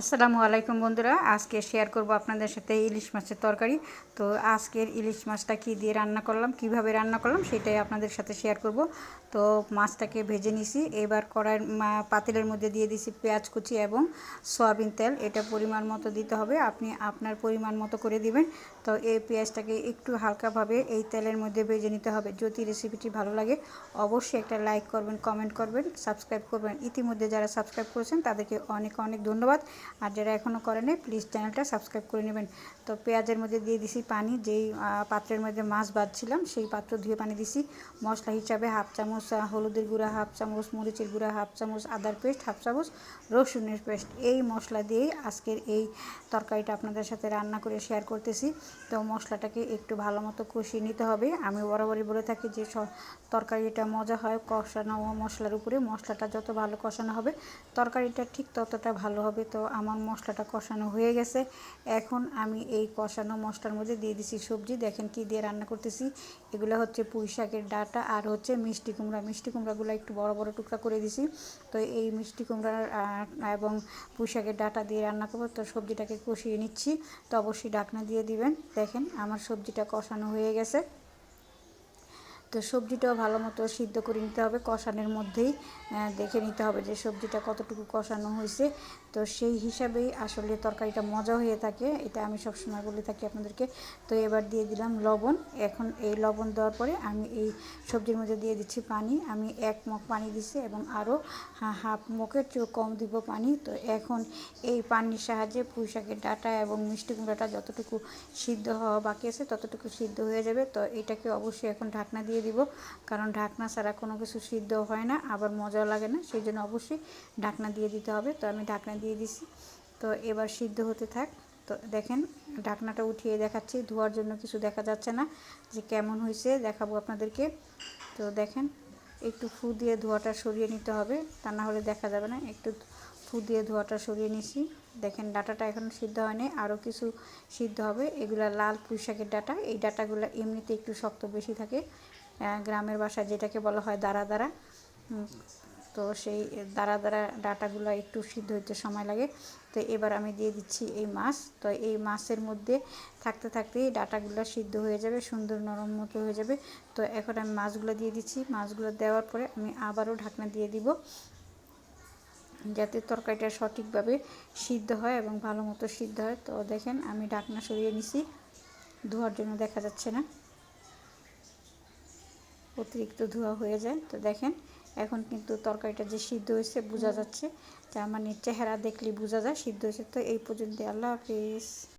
আসসালামু আলাইকুম বন্ধুরা। আজকে শেয়ার করব আপনাদের সাথে ইলিশ মাছের তরকারি। তো আজকের ইলিশ মাছটা কি দিয়ে রান্না করলাম, কীভাবে রান্না করলাম সেটাই আপনাদের সাথে শেয়ার করব। তো মাছটাকে ভেজে নিছি। এবার কড়াই পাতিলের মধ্যে দিয়ে দিছি পেঁয়াজ কুচি এবং সয়াবিন তেল। এটা পরিমাণ মতো দিতে হবে। আপনি আপনার পরিমাণ মতো করে দিবেন। তো এই পেঁয়াজটাকে একটু হালকাভাবে এই তেলের মধ্যে ভেজে নিতে হবে। যদি রেসিপিটি ভালো লাগে, অবশ্যই একটা লাইক করবেন কমেন্ট করবেন সাবস্ক্রাইব করবেন। ইতিমধ্যে যারা সাবস্ক্রাইব করেছেন, তাদেরকে অনেক অনেক ধন্যবাদ। আর যারা এখনও করেনি প্লিজ চ্যানেলটা সাবস্ক্রাইব করে নেবেন। তো পেঁয়াজের মধ্যে দিয়ে দিছি পানি, যেই পাত্রের মধ্যে মাছ বাঁধছিলাম, সেই পাত্র ধুয়ে পানি দিছি। মশলা হিসাবে হাফ চামচ হলুদের গুঁড়া, হাফ চামচ, মরিচের গুঁড়া, হাফ চামচ, আদার পেস্ট, হাফ চামচ, রসুনের পেস্ট। এই মশলা দিয়েই আজকের এই তরকারিটা আপনাদের সাথে রান্না করে শেয়ার করতেছি। তো মশলাটাকে একটু ভালো মতো কষিয়ে নিতে হবে। আমি বরাবরই বলে থাকি যে তরকারিটা মজা হয় কষানো মশলার উপরে। মশলাটা যত ভালো কষানো হবে, তরকারিটা ঠিক ততটা ভালো হবে। তো আমার মশলাটা কষানো হয়ে গেছে। এখন আমি এই কষানো মশলার মধ্যে দিয়ে দিছি সবজি। দেখেন কি দিয়ে রান্না করতেছি। এগুলো হচ্ছে পুঁই শাকের ডাটা আর হচ্ছে মিষ্টি কুমড়া। মিষ্টি কুমড়াগুলো একটু বড় বড় টুকরা করে দিছি। তো এই মিষ্টি কুমড়ার এবং পুঁই শাকের ডাটা দিয়ে রান্না করব। তো সবজিটাকে কষিয়ে নিচ্ছি। তো অবশ্যই ডাকনা দিয়ে দিবেন। দেখেন আমার সবজিটা কষানো হয়ে গেছে। তো সবজিটাও ভালো মতো সিদ্ধ করে নিতে হবে, কষানোর মধ্যেই দেখে নিতে হবে যে সবজিটা কতটুকু কষানো হয়েছে। তো সেই হিসাবেই আসলে তরকারিটা মজা হয়ে থাকে, এটা আমি সবসময় বলে থাকি আপনাদেরকে। তো এবার দিয়ে দিলাম লবণ। এখন এই লবণ দেওয়ার পরে আমি এই সবজির মধ্যে দিয়ে দিচ্ছি পানি। আমি এক মগ পানি দিচ্ছি এবং আরও হাফ মগের চেয়েও কম দিব পানি। তো এখন এই পানির সাহায্যে পুঁই শাকের ডাটা এবং মিষ্টি কুমড়াটা যতটুকু সিদ্ধ হওয়া বাকি আছে ততটুকু সিদ্ধ হয়ে যাবে। তো এটাকে অবশ্যই এখন ঢাকনা দিয়ে দিব। কারণ ঢাকনা ছাড়া কোনো কিছু সিদ্ধ হয় না, আবার মজাও লাগে না, সেই জন্য অবশ্যই ঢাকনা দিয়ে দিতে হবে। তো আমি ঢাকনা দিয়ে দিছি। তো এবার সিদ্ধ হতে থাক। তো দেখেন, ঢাকনাটা উঠিয়ে দেখাচ্ছি। ধোয়ার জন্য কিছু দেখা যাচ্ছে না যে কেমন হয়েছে, দেখাবো আপনাদেরকে। তো দেখেন, একটু ফু দিয়ে ধোয়াটা সরিয়ে নিতে হবে। তা না হলে দেখা যাবে না। একটু ফু দিয়ে ধোয়াটা সরিয়ে নিছি। দেখেন, ডাটাটা এখন সিদ্ধ হয়নি। আরও কিছু সিদ্ধ হবে। এগুলা লাল পুঁইশাকের ডাটা। এই ডাটাগুলো এমনিতে একটু শক্ত বেশি থাকে। গ্রামের বাসায় যেটাকে বলা হয় দাঁড়া দাঁড়া তো সেই দাঁড়া দাঁড়া ডাটাগুলো একটু সিদ্ধ হইতে সময় লাগে। তো এবার আমি দিয়ে দিচ্ছি এই মাছ। তো এই মাছের মধ্যে থাকতে থাকতেই ডাটাগুলো সিদ্ধ হয়ে যাবে, সুন্দর নরম মতো হয়ে যাবে। তো এখন আমি মাছগুলো দিয়ে দিচ্ছি। মাছগুলো দেওয়ার পরে আমি আবারও ঢাকনা দিয়ে দিব, যাতে তরকারিটা সঠিকভাবে সিদ্ধ হয় এবং ভালো মতো সিদ্ধ হয়। তো দেখেন আমি ঢাকনা সরিয়ে নিছি। ধোয়ার জন্য দেখা যাচ্ছে না। অতিরিক্ত ধোয়া হয়ে যায়। তো দেখেন এখন কিন্তু তরকারিটা যে সিদ্ধ হয়েছে বোঝা যাচ্ছে। তার মানে চেহারা দেখলে বোঝা যায় সিদ্ধ হয়েছে। তো এই পর্যন্ত আল্লাহ হাফিজ।